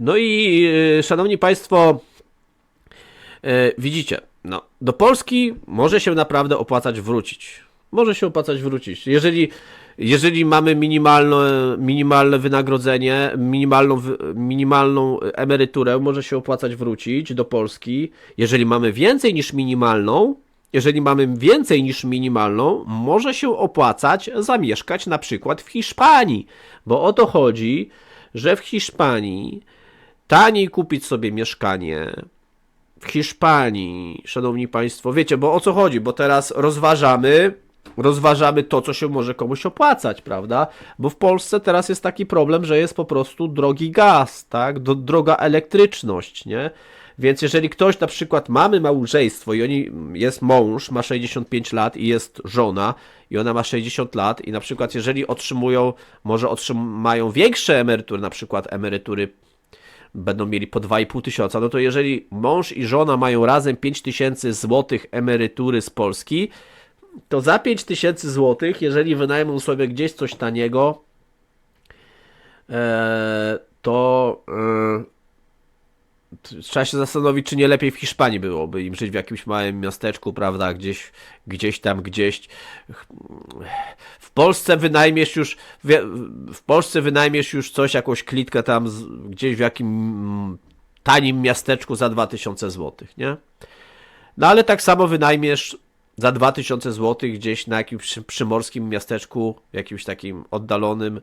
No i e, szanowni Państwo, e, widzicie, no, do Polski może się naprawdę opłacać wrócić. Może się opłacać wrócić. Jeżeli, jeżeli mamy minimalne, minimalne wynagrodzenie, minimalną, minimalną emeryturę, może się opłacać wrócić do Polski. Jeżeli mamy więcej niż minimalną, jeżeli mamy więcej niż minimalną, może się opłacać zamieszkać na przykład w Hiszpanii, bo o to chodzi, że w Hiszpanii taniej kupić sobie mieszkanie, w Hiszpanii, szanowni państwo, wiecie, bo o co chodzi, bo teraz rozważamy, rozważamy to, co się może komuś opłacać, prawda? Bo w Polsce teraz jest taki problem, że jest po prostu drogi gaz, tak? Droga elektryczność, nie? Więc jeżeli ktoś na przykład mamy małżeństwo i oni jest mąż, ma 65 lat i jest żona i ona ma 60 lat i na przykład jeżeli otrzymują, może otrzymają większe emerytury, na przykład emerytury będą mieli po 2,5 tysiąca, no to jeżeli mąż i żona mają razem 5 tysięcy złotych emerytury z Polski, to za 5 tysięcy złotych, jeżeli wynajmą sobie gdzieś coś taniego, e, to e, trzeba się zastanowić, czy nie lepiej w Hiszpanii byłoby im żyć w jakimś małym miasteczku, prawda, gdzieś, gdzieś tam, gdzieś. W Polsce wynajmiesz już, w, Polsce wynajmiesz już coś, jakąś klitkę tam gdzieś w jakim mm, tanim miasteczku za 2000 zł, nie? No ale tak samo wynajmiesz za 2000 zł gdzieś na jakimś przy- przymorskim miasteczku, jakimś takim oddalonym,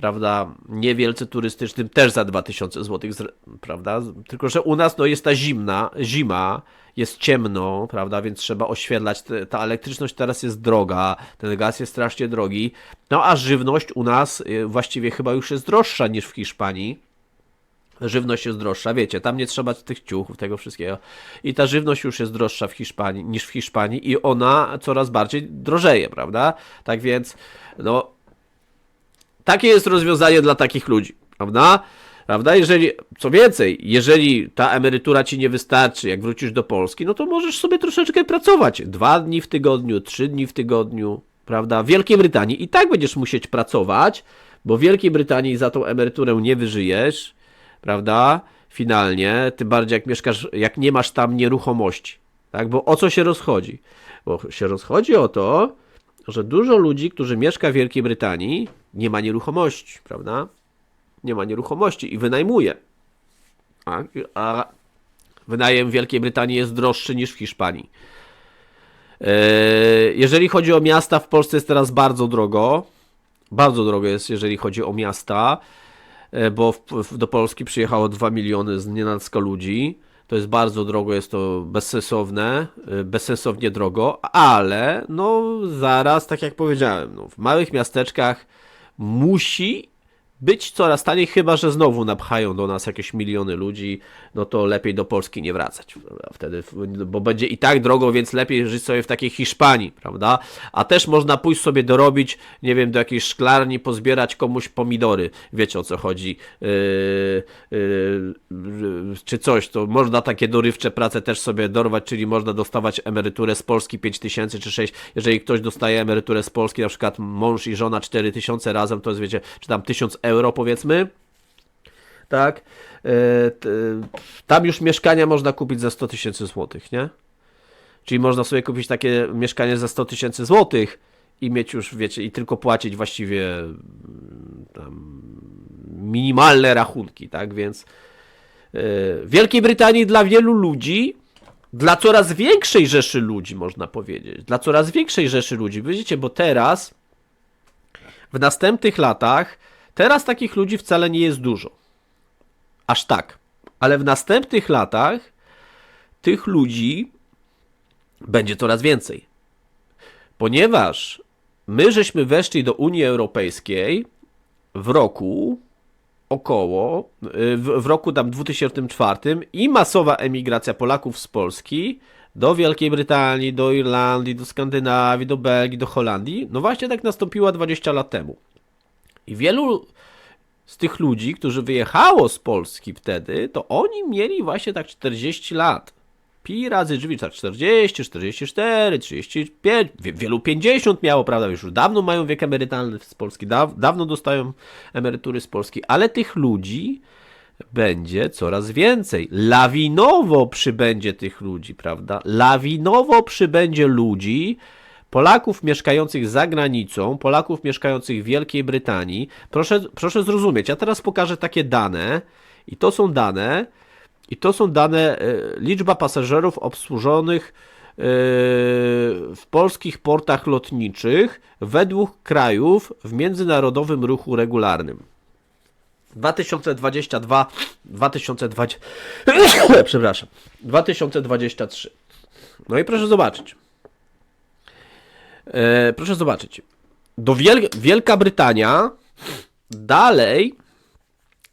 prawda, niewielce turystycznym, też za 2000 zł, prawda? Tylko, że u nas no, jest ta zimna, zima, jest ciemno, prawda, więc trzeba oświetlać. Ta elektryczność teraz jest droga, ten gaz jest strasznie drogi, no a żywność u nas y, właściwie chyba już jest droższa niż w Hiszpanii żywność jest droższa, wiecie, tam nie trzeba tych ciuchów, tego wszystkiego. I ta żywność już jest droższa w Hiszpanii niż w Hiszpanii i ona coraz bardziej drożeje, prawda? Tak więc, no, takie jest rozwiązanie dla takich ludzi, prawda? Prawda? Jeżeli, co więcej, jeżeli ta emerytura ci nie wystarczy, jak wrócisz do Polski, no to możesz sobie troszeczkę pracować. Dwa dni w tygodniu, trzy dni w tygodniu, prawda? W Wielkiej Brytanii i tak będziesz musieć pracować, bo w Wielkiej Brytanii za tą emeryturę nie wyżyjesz, prawda? Finalnie, tym bardziej jak mieszkasz, jak nie masz tam nieruchomości, tak? Bo o co się rozchodzi? Bo się rozchodzi o to, że dużo ludzi, którzy mieszka w Wielkiej Brytanii, nie ma nieruchomości, prawda? Nie ma nieruchomości i wynajmuje. A, a wynajem w Wielkiej Brytanii jest droższy niż w Hiszpanii. E, Jeżeli chodzi o miasta, w Polsce jest teraz bardzo drogo. Bardzo drogo jest, jeżeli chodzi o miasta, e, bo w, w, do Polski przyjechało 2 miliony z nienacka ludzi. To jest bardzo drogo, jest to bezsensowne, e, bezsensownie drogo, ale no zaraz, tak jak powiedziałem, no, w małych miasteczkach musi być coraz taniej, chyba że znowu napchają do nas jakieś miliony ludzi, no to lepiej do Polski nie wracać? Wtedy, bo będzie i tak drogo, więc lepiej żyć sobie w takiej Hiszpanii, prawda? A też można pójść sobie dorobić, nie wiem, do jakiejś szklarni, pozbierać komuś pomidory, wiecie o co chodzi, yy, yy, czy coś, to można takie dorywcze prace też sobie dorwać, czyli można dostawać emeryturę z Polski 5000 czy 6, jeżeli ktoś dostaje emeryturę z Polski, na przykład mąż i żona 4000 razem, to jest wiecie, czy tam 1000 euro powiedzmy, tak, e, tam już mieszkania można kupić za 100 tysięcy złotych, nie? Czyli można sobie kupić takie mieszkanie za 100 tysięcy złotych i mieć już, wiecie, i tylko płacić właściwie mm, minimalne rachunki, tak, więc e, w Wielkiej Brytanii dla wielu ludzi dla coraz większej rzeszy ludzi, można powiedzieć. Dla coraz większej rzeszy ludzi. Widzicie, bo teraz, w następnych latach, teraz takich ludzi wcale nie jest dużo. Aż tak. Ale w następnych latach tych ludzi będzie coraz więcej. Ponieważ my żeśmy weszli do Unii Europejskiej w roku około, w, w roku tam 2004 i masowa emigracja Polaków z Polski do Wielkiej Brytanii, do Irlandii, do Skandynawii, do Belgii, do Holandii, no właśnie tak nastąpiła 20 lat temu. I wielu z tych ludzi, którzy wyjechało z Polski wtedy, to oni mieli właśnie tak 40 lat. Pi razy drzwi, tak 40, 44, 35, wie- wielu 50 miało, prawda, już dawno mają wiek emerytalny z Polski, daw, dawno dostają emerytury z Polski, ale tych ludzi będzie coraz więcej. Lawinowo przybędzie tych ludzi, prawda? Lawinowo przybędzie ludzi, Polaków mieszkających za granicą, Polaków mieszkających w Wielkiej Brytanii. Proszę, proszę zrozumieć, ja teraz pokażę takie dane i to są dane, i to są dane, e, liczba pasażerów obsłużonych e, w polskich portach lotniczych według krajów w międzynarodowym ruchu regularnym. 2022, 2020, przepraszam, 2023. No i proszę zobaczyć. E, proszę zobaczyć. Do Wiel Wielka Brytania dalej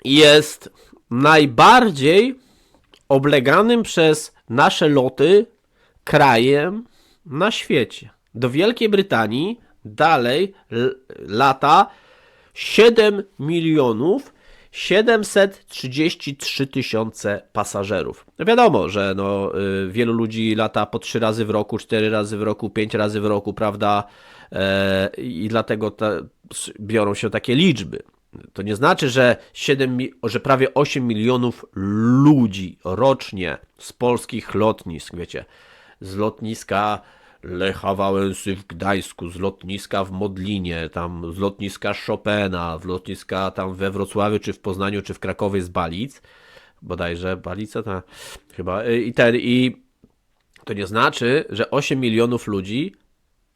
jest najbardziej obleganym przez nasze loty krajem na świecie. Do Wielkiej Brytanii dalej lata 7 milionów 733 tysiące pasażerów. No wiadomo, że no, y, wielu ludzi lata po 3 razy w roku, 4 razy w roku, 5 razy w roku, prawda? E, I dlatego te, biorą się takie liczby. To nie znaczy, że, 7, mi- że prawie 8 milionów ludzi rocznie z polskich lotnisk, wiecie, z lotniska Lecha Wałęsy w Gdańsku, z lotniska w Modlinie, tam z lotniska Chopina, w lotniska tam we Wrocławiu, czy w Poznaniu, czy w Krakowie z Balic, bodajże Balice, ta, chyba, y, i ten, i to nie znaczy, że 8 milionów ludzi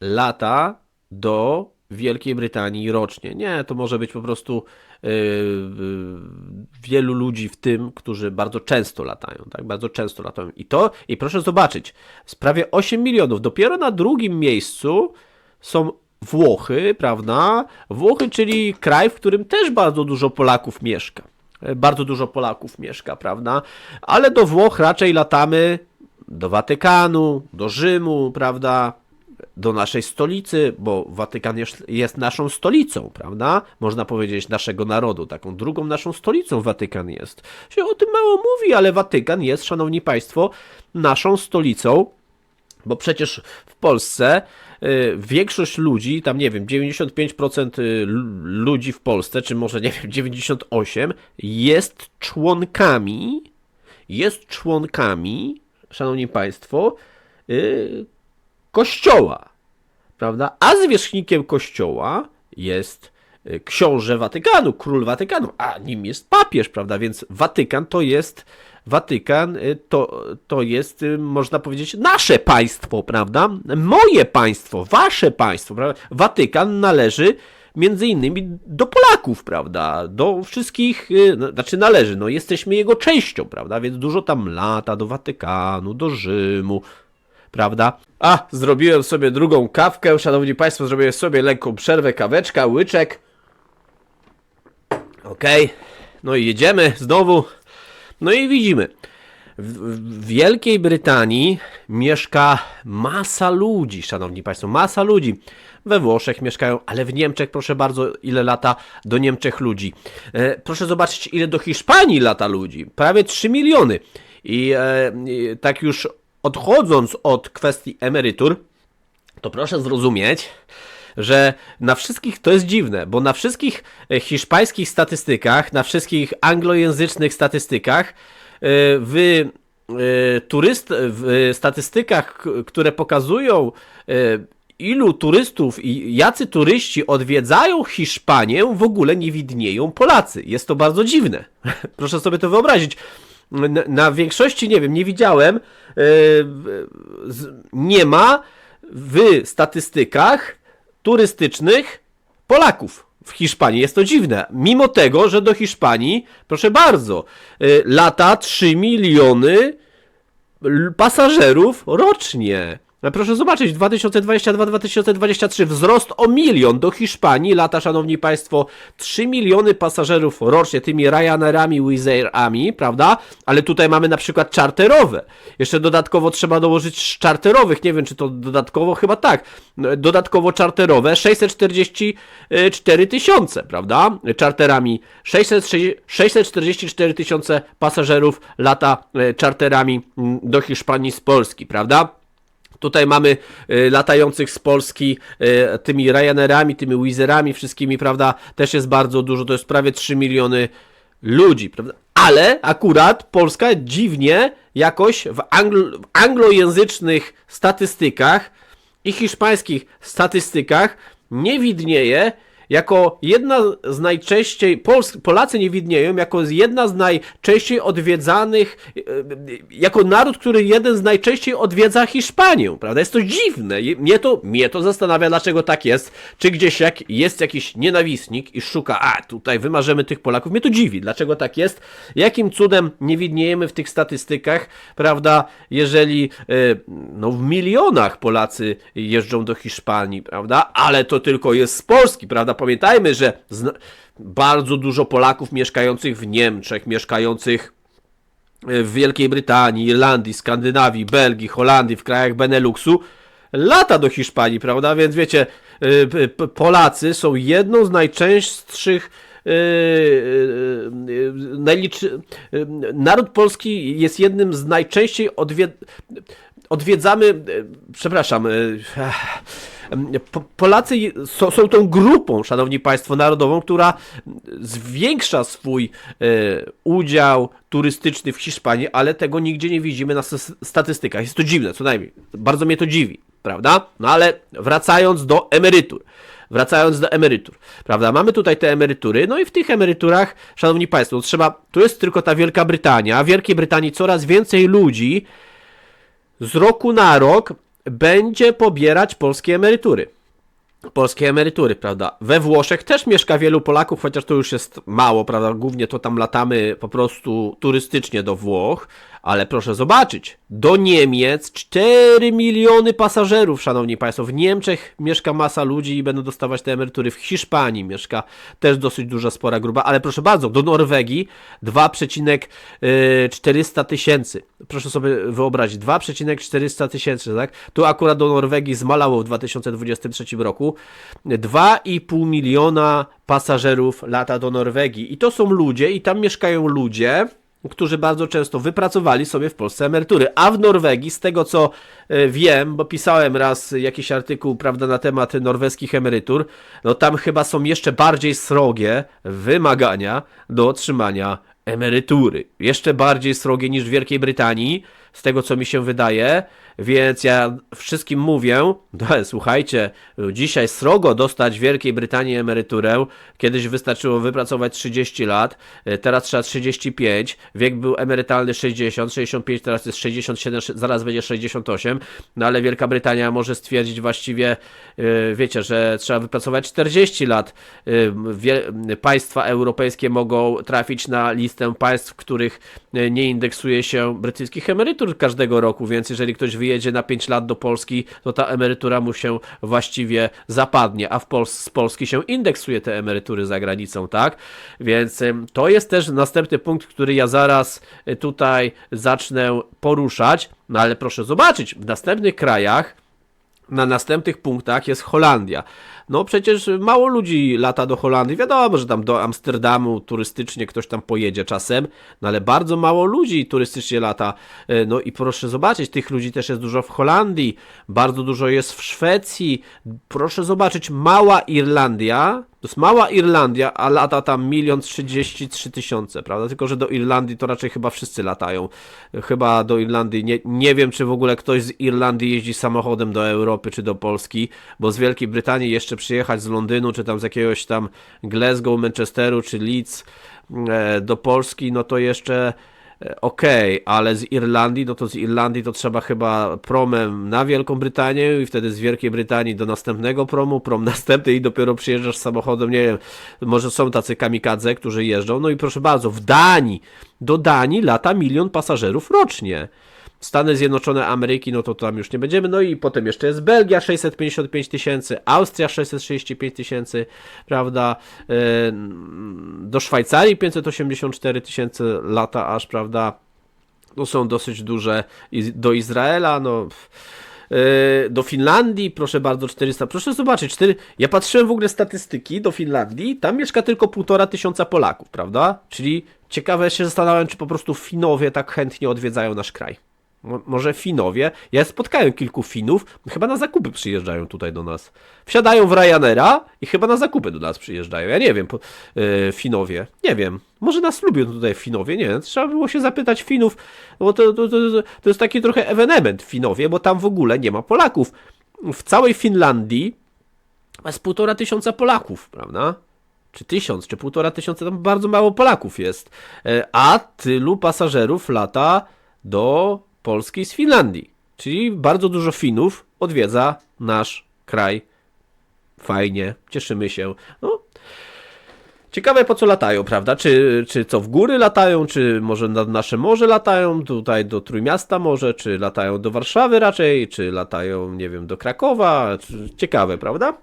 lata do Wielkiej Brytanii rocznie. Nie, to może być po prostu wielu ludzi w tym, którzy bardzo często latają, tak? Bardzo często latają. I to, i proszę zobaczyć, z prawie 8 milionów, dopiero na drugim miejscu są Włochy, prawda? Włochy, czyli kraj, w którym też bardzo dużo Polaków mieszka. E, Bardzo dużo Polaków mieszka, prawda? Ale do Włoch raczej latamy do Watykanu, do Rzymu, prawda? Do naszej stolicy, bo Watykan jest, naszą stolicą, prawda? Można powiedzieć naszego narodu, taką drugą naszą stolicą Watykan jest. Się o tym mało mówi, ale Watykan jest, szanowni państwo, naszą stolicą, bo przecież w Polsce y, większość ludzi, tam nie wiem, 95% y, ludzi w Polsce, czy może nie wiem, 98 jest członkami, jest członkami, szanowni państwo, y, kościoła, prawda? A zwierzchnikiem kościoła jest y, książę Watykanu, król Watykanu, a nim jest papież, prawda? Więc Watykan to jest Watykan y, to, to jest, y, można powiedzieć, nasze państwo, prawda? Moje państwo, wasze państwo, prawda? Watykan należy między innymi do Polaków, prawda? Do wszystkich, no, znaczy należy, no jesteśmy jego częścią, prawda? Więc dużo tam lata do Watykanu, do Rzymu, prawda? A, zrobiłem sobie drugą kawkę, szanowni państwo, zrobiłem sobie lekką przerwę, kaweczka, łyczek. Okej, no i jedziemy znowu. No i widzimy, w, Wielkiej Brytanii mieszka masa ludzi, szanowni państwo, masa ludzi. We Włoszech mieszkają, ale w Niemczech, proszę bardzo, ile lata do Niemczech ludzi. E, proszę zobaczyć, ile do Hiszpanii lata ludzi. Prawie 3 miliony. I e, tak już odchodząc od kwestii emerytur, to proszę zrozumieć, że na wszystkich, to jest dziwne, bo na wszystkich e, hiszpańskich statystykach, na wszystkich anglojęzycznych statystykach, e, w e, turyst, w statystykach, które pokazują ilu turystów i jacy turyści odwiedzają Hiszpanię, w ogóle nie widnieją Polacy. Jest to bardzo dziwne. Proszę sobie to wyobrazić. Na, na większości, nie wiem, nie widziałem, e, z- nie ma w statystykach turystycznych Polaków w Hiszpanii. Jest to dziwne. Mimo tego, że do Hiszpanii, proszę bardzo, y, lata 3 miliony pasażerów rocznie. No Proszę zobaczyć, 2022-2023 wzrost o milion do Hiszpanii, lata, szanowni państwo, 3 miliony pasażerów rocznie tymi Ryanairami, Wizz Airami, prawda? Ale tutaj mamy na przykład czarterowe. Jeszcze dodatkowo trzeba dołożyć czarterowych, nie wiem czy to dodatkowo, chyba tak. No, Dodatkowo czarterowe 644 tysiące, prawda? Czarterami 660 644 tysiące pasażerów lata e, czarterami mm, do Hiszpanii z Polski, prawda? Tutaj mamy y, latających z Polski y, tymi Ryanairami, tymi Wizerami, wszystkimi, prawda? Też jest bardzo dużo, to jest prawie 3 miliony ludzi, prawda? ale akurat Polska dziwnie jakoś w, anglo, w anglojęzycznych statystykach i hiszpańskich statystykach nie widnieje jako jedna z najczęściej, Pols, Polacy nie widnieją jako jedna z najczęściej odwiedzanych, e, jako naród, który jeden z najczęściej odwiedza Hiszpanię, prawda? Jest to dziwne. Mnie to, mnie to zastanawia, dlaczego tak jest. Czy gdzieś jak jest jakiś nienawistnik i szuka, a tutaj wymarzymy tych Polaków, mnie to dziwi. Dlaczego tak jest? Jakim cudem nie widniejemy w tych statystykach, prawda? Jeżeli e, no w milionach Polacy jeżdżą do Hiszpanii, prawda? Ale to tylko jest z Polski, prawda? Pamiętajmy, że bardzo dużo Polaków mieszkających w Niemczech, mieszkających e, w Wielkiej Brytanii, Irlandii, Skandynawii, Belgii, Holandii, w krajach Beneluxu lata do Hiszpanii, prawda? Więc wiecie, p- Polacy są jedną z najczęstszych y, najliczy... Naród polski jest jednym z najczęściej odwied... odwiedzamy, przepraszam, Polacy są, są tą grupą, szanowni państwo, narodową, która zwiększa swój e, udział turystyczny w Hiszpanii, ale tego nigdzie nie widzimy na statystykach. Jest to dziwne, co najmniej. Bardzo mnie to dziwi, prawda? No ale wracając do emerytur. Wracając do emerytur, prawda? Mamy tutaj te emerytury, no i w tych emeryturach, szanowni państwo, no trzeba, tu jest tylko ta Wielka Brytania. W Wielkiej Brytanii coraz więcej ludzi z roku na rok będzie pobierać polskie emerytury. Polskie emerytury, prawda? We Włoszech też mieszka wielu Polaków, chociaż to już jest mało, prawda? Głównie to tam latamy po prostu turystycznie do Włoch, ale proszę zobaczyć, do Niemiec 4 miliony pasażerów, szanowni państwo. W Niemczech mieszka masa ludzi i będą dostawać te emerytury. W Hiszpanii mieszka też dosyć duża, spora grupa, ale proszę bardzo, do Norwegii 2,400 tysięcy. Proszę sobie wyobrazić, 2,400 tysięcy, tak? Tu akurat do Norwegii zmalało w 2023 roku 2,5 miliona pasażerów lata do Norwegii. I to są ludzie, i tam mieszkają ludzie, którzy bardzo często wypracowali sobie w Polsce emerytury. A w Norwegii, z tego co e, wiem, bo pisałem raz jakiś artykuł, prawda, na temat norweskich emerytur, no tam chyba są jeszcze bardziej srogie wymagania do otrzymania emerytury. Jeszcze bardziej srogie niż w Wielkiej Brytanii, z tego co mi się wydaje, więc ja wszystkim mówię, słuchajcie, dzisiaj srogo dostać w Wielkiej Brytanii emeryturę, kiedyś wystarczyło wypracować 30 lat, e, teraz trzeba 35, wiek był emerytalny 60, 65, teraz jest 67, zaraz będzie 68, no ale Wielka Brytania może stwierdzić właściwie, e, wiecie, że trzeba wypracować 40 lat. E, Państwa europejskie mogą trafić na listę państw, których nie indeksuje się brytyjskich emerytur każdego roku, więc jeżeli ktoś wyjedzie na 5 lat do Polski, to ta emerytura mu się właściwie zapadnie, a w Pols z Polski się indeksuje te emerytury za granicą, tak? Więc to jest też następny punkt, który ja zaraz e, tutaj zacznę poruszać, no ale proszę zobaczyć, w następnych krajach na następnych punktach jest Holandia. No przecież mało ludzi lata do Holandii. Wiadomo, że tam do Amsterdamu turystycznie ktoś tam pojedzie czasem, no ale bardzo mało ludzi turystycznie lata. E, No i proszę zobaczyć, tych ludzi też jest dużo w Holandii, bardzo dużo jest w Szwecji. Proszę zobaczyć, mała Irlandia, to jest mała Irlandia, a lata tam milion trzydzieści trzy tysiące, prawda? Tylko, że do Irlandii to raczej chyba wszyscy latają. Chyba do Irlandii, nie, nie wiem, czy w ogóle ktoś z Irlandii jeździ samochodem do Europy czy do Polski, bo z Wielkiej Brytanii jeszcze przyjechać z Londynu, czy tam z jakiegoś tam Glasgow, Manchesteru, czy Leeds e, do Polski, no to jeszcze e, okej, ale z Irlandii, no to z Irlandii to trzeba chyba promem na Wielką Brytanię i wtedy z Wielkiej Brytanii do następnego promu, prom następny i dopiero przyjeżdżasz samochodem, nie wiem, może są tacy kamikadze, którzy jeżdżą, no i proszę bardzo, w Danii, do Danii lata milion pasażerów rocznie. Stany Zjednoczone Ameryki, no to tam już nie będziemy. No i potem jeszcze jest Belgia 655 tysięcy, Austria 635 tysięcy, prawda? E, Do Szwajcarii 584 tysięcy lata aż, prawda? To są dosyć duże. Do Izraela, no. e, Do Finlandii, proszę bardzo, 400. Proszę zobaczyć, 4... ja patrzyłem w ogóle statystyki do Finlandii, tam mieszka tylko półtora tysiąca Polaków, prawda? Czyli ciekawe się zastanawiam, czy po prostu Finowie tak chętnie odwiedzają nasz kraj. Mo- może Finowie. Ja spotkałem kilku Finów, chyba na zakupy przyjeżdżają tutaj do nas. Wsiadają w Ryanaira i chyba na zakupy do nas przyjeżdżają. Ja nie wiem, po, e, Finowie. Nie wiem. Może nas lubią tutaj Finowie, nie wiem. Trzeba było się zapytać Finów, bo to, to, to, to jest taki trochę ewenement Finowie, bo tam w ogóle nie ma Polaków. W całej Finlandii jest półtora tysiąca Polaków, prawda? Czy tysiąc, czy półtora tysiąca, tam bardzo mało Polaków jest. E, A tylu pasażerów lata do Polski z Finlandii. Czyli bardzo dużo Finów odwiedza nasz kraj. Fajnie, cieszymy się. No, Ciekawe po co latają, prawda? Czy, czy co w góry latają, czy może nad nasze morze latają, tutaj do Trójmiasta może, czy latają do Warszawy raczej, czy latają, nie wiem, do Krakowa. Ciekawe, prawda?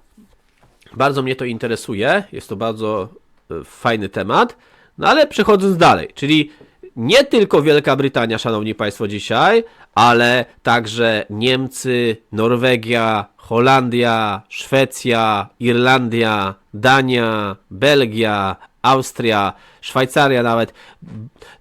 Bardzo mnie to interesuje, jest to bardzo e, fajny temat. No ale przechodząc dalej, czyli nie tylko Wielka Brytania, szanowni państwo, dzisiaj, ale także Niemcy, Norwegia, Holandia, Szwecja, Irlandia, Dania, Belgia, Austria, Szwajcaria nawet.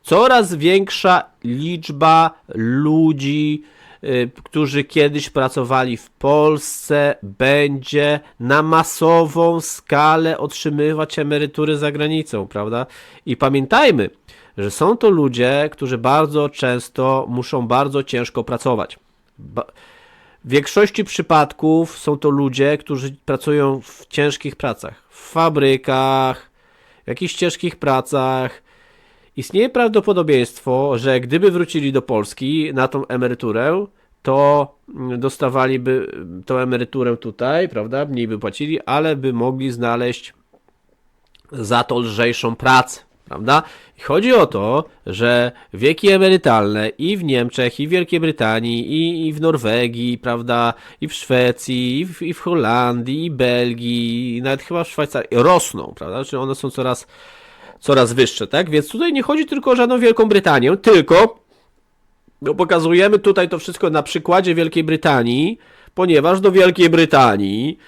Coraz większa liczba ludzi, y, którzy kiedyś pracowali w Polsce, będzie na masową skalę otrzymywać emerytury za granicą, prawda? I pamiętajmy, że są to ludzie, którzy bardzo często muszą bardzo ciężko pracować. W większości przypadków są to ludzie, którzy pracują w ciężkich pracach, w fabrykach, w jakichś ciężkich pracach. Istnieje prawdopodobieństwo, że gdyby wrócili do Polski na tą emeryturę, to mm, dostawaliby mm, tą emeryturę tutaj, prawda? Mniej by płacili, ale by mogli znaleźć za to lżejszą pracę, prawda? Chodzi o to, że wieki emerytalne i w Niemczech, i w Wielkiej Brytanii, i, i w Norwegii, prawda, i w Szwecji, i w, i w Holandii, i Belgii, i nawet chyba w Szwajcarii rosną, prawda? Czyli one są coraz, coraz wyższe, tak? Więc tutaj nie chodzi tylko o żadną Wielką Brytanię, tylko no, pokazujemy tutaj to wszystko na przykładzie Wielkiej Brytanii, ponieważ do Wielkiej Brytanii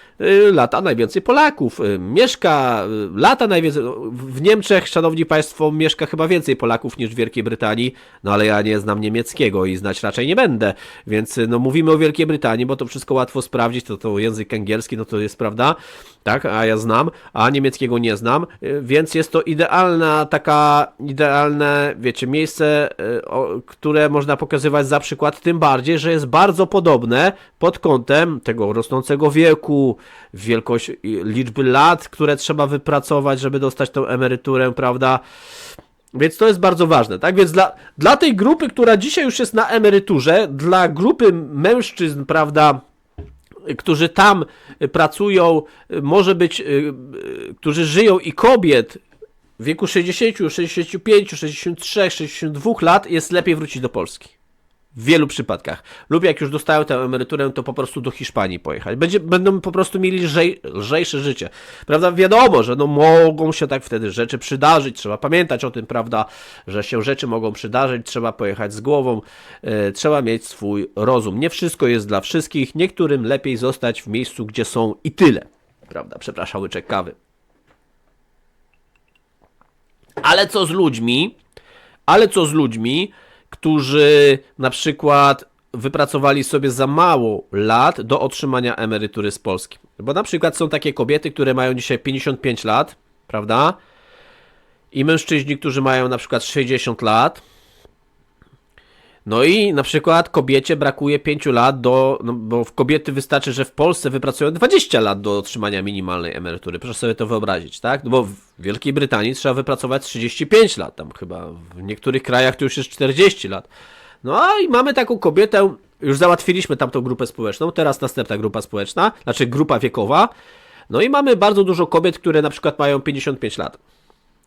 lata najwięcej Polaków. Y, mieszka, y, lata najwięcej. no, W Niemczech, szanowni państwo, mieszka chyba więcej Polaków niż w Wielkiej Brytanii, no ale ja nie znam niemieckiego i znać raczej nie będę. Więc y, no, mówimy o Wielkiej Brytanii, bo to wszystko łatwo sprawdzić. To, to język angielski, no to jest prawda, tak, a ja znam, a niemieckiego nie znam, y, więc jest to idealna taka, idealne, wiecie, miejsce, y, które można pokazywać za przykład, tym bardziej, że jest bardzo podobne pod kątem tego rosnącego wieku, wielkość liczby lat, które trzeba wypracować, żeby dostać tą emeryturę, prawda? Więc to jest bardzo ważne, tak? Więc dla, dla tej grupy, która dzisiaj już jest na emeryturze, dla grupy mężczyzn, prawda, którzy tam pracują, może być, y, y, którzy żyją i kobiet w wieku 60, 65, 63, 62 lat jest lepiej wrócić do Polski. W wielu przypadkach. Lub jak już dostają tę emeryturę, to po prostu do Hiszpanii pojechać. Będzie, będą po prostu mieli lżej, lżejsze życie. Prawda? Wiadomo, że no mogą się tak wtedy rzeczy przydarzyć. Trzeba pamiętać o tym, prawda, że się rzeczy mogą przydarzyć. Trzeba pojechać z głową. E, trzeba mieć swój rozum. Nie wszystko jest dla wszystkich. Niektórym lepiej zostać w miejscu, gdzie są i tyle. Prawda? Przepraszam, łyczek kawy. Ale co z ludźmi? Ale co z ludźmi, którzy na przykład wypracowali sobie za mało lat do otrzymania emerytury z Polski? Bo na przykład są takie kobiety, które mają dzisiaj 55 lat, prawda? I mężczyźni, którzy mają na przykład 60 lat. No i na przykład kobiecie brakuje 5 lat do, no bo w kobiety wystarczy, że w Polsce wypracują 20 lat do otrzymania minimalnej emerytury. Proszę sobie to wyobrazić, tak? No bo w Wielkiej Brytanii trzeba wypracować 35 lat, tam chyba w niektórych krajach to już jest 40 lat. No i mamy taką kobietę, już załatwiliśmy tamtą grupę społeczną, teraz następna grupa społeczna, znaczy grupa wiekowa. No i mamy bardzo dużo kobiet, które na przykład mają 55 lat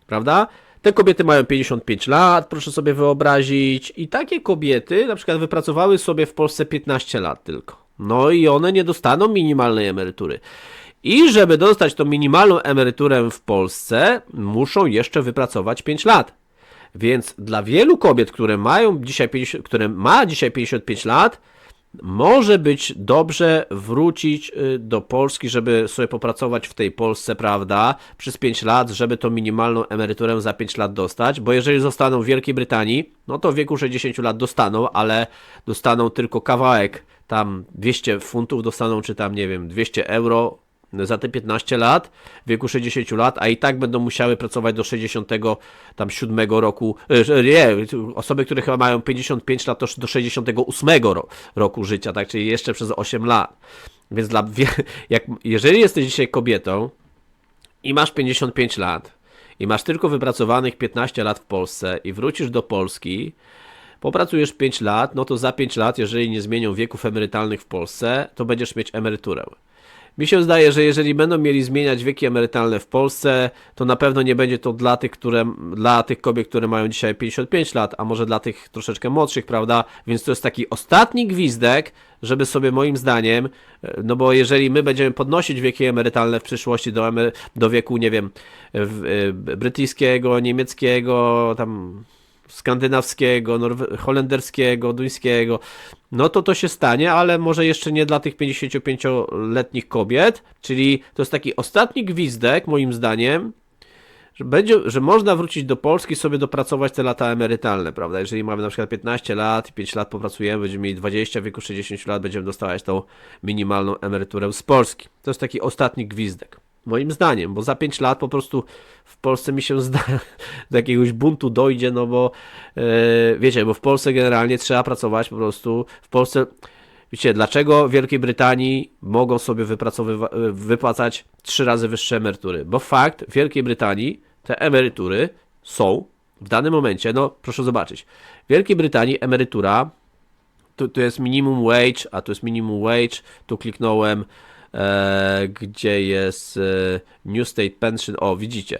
prawda? Te kobiety mają 55 lat, proszę sobie wyobrazić, i takie kobiety na przykład wypracowały sobie w Polsce 15 lat tylko. No i one nie dostaną minimalnej emerytury. I żeby dostać tą minimalną emeryturę w Polsce, muszą jeszcze wypracować 5 lat. Więc dla wielu kobiet, które mają dzisiaj 50, które ma dzisiaj 55 lat, może być dobrze wrócić y, do Polski, żeby sobie popracować w tej Polsce, prawda, przez 5 lat, żeby tą minimalną emeryturę za 5 lat dostać, bo jeżeli zostaną w Wielkiej Brytanii, no to w wieku 60 lat dostaną, ale dostaną tylko kawałek, tam 200 funtów dostaną, czy tam, nie wiem, 200 euro za te 15 lat, w wieku 60 lat, a i tak będą musiały pracować do 67 roku, e, nie, osoby, które chyba mają 55 lat, to do 68 ro, roku życia, tak, czyli jeszcze przez 8 lat. Więc dla, jak, jeżeli jesteś dzisiaj kobietą i masz 55 lat i masz tylko wypracowanych 15 lat w Polsce i wrócisz do Polski, popracujesz 5 lat, no to za 5 lat, jeżeli nie zmienią wieków emerytalnych w Polsce, to będziesz mieć emeryturę. Mi się zdaje, że jeżeli będą mieli zmieniać wieki emerytalne w Polsce, to na pewno nie będzie to dla tych, które, dla tych kobiet, które mają dzisiaj 55 lat, a może dla tych troszeczkę młodszych, prawda? Więc to jest taki ostatni gwizdek, żeby sobie moim zdaniem, e, no bo jeżeli my będziemy podnosić wieki emerytalne w przyszłości do, do wieku, nie wiem, w- e, brytyjskiego, niemieckiego, tam skandynawskiego, norwe- holenderskiego, duńskiego, no to to się stanie, ale może jeszcze nie dla tych 55-letnich kobiet, czyli to jest taki ostatni gwizdek, moim zdaniem, że, będzie, że można wrócić do Polski, sobie dopracować te lata emerytalne, prawda? Jeżeli mamy na przykład 15 lat, 5 lat popracujemy, będziemy mieli 20, w wieku 60 lat będziemy dostawać tą minimalną emeryturę z Polski. To jest taki ostatni gwizdek. Moim zdaniem, bo za 5 lat po prostu w Polsce mi się zda, do jakiegoś buntu dojdzie, no bo e, wiecie, bo w Polsce generalnie trzeba pracować po prostu, w Polsce Wiecie, dlaczego w Wielkiej Brytanii mogą sobie wypracowywa- wypłacać trzy razy wyższe emerytury? Bo fakt, w Wielkiej Brytanii te emerytury są w danym momencie, no proszę zobaczyć, w Wielkiej Brytanii emerytura tu, tu jest minimum wage, a tu jest minimum wage, tu kliknąłem, e, gdzie jest e, New State Pension, o widzicie,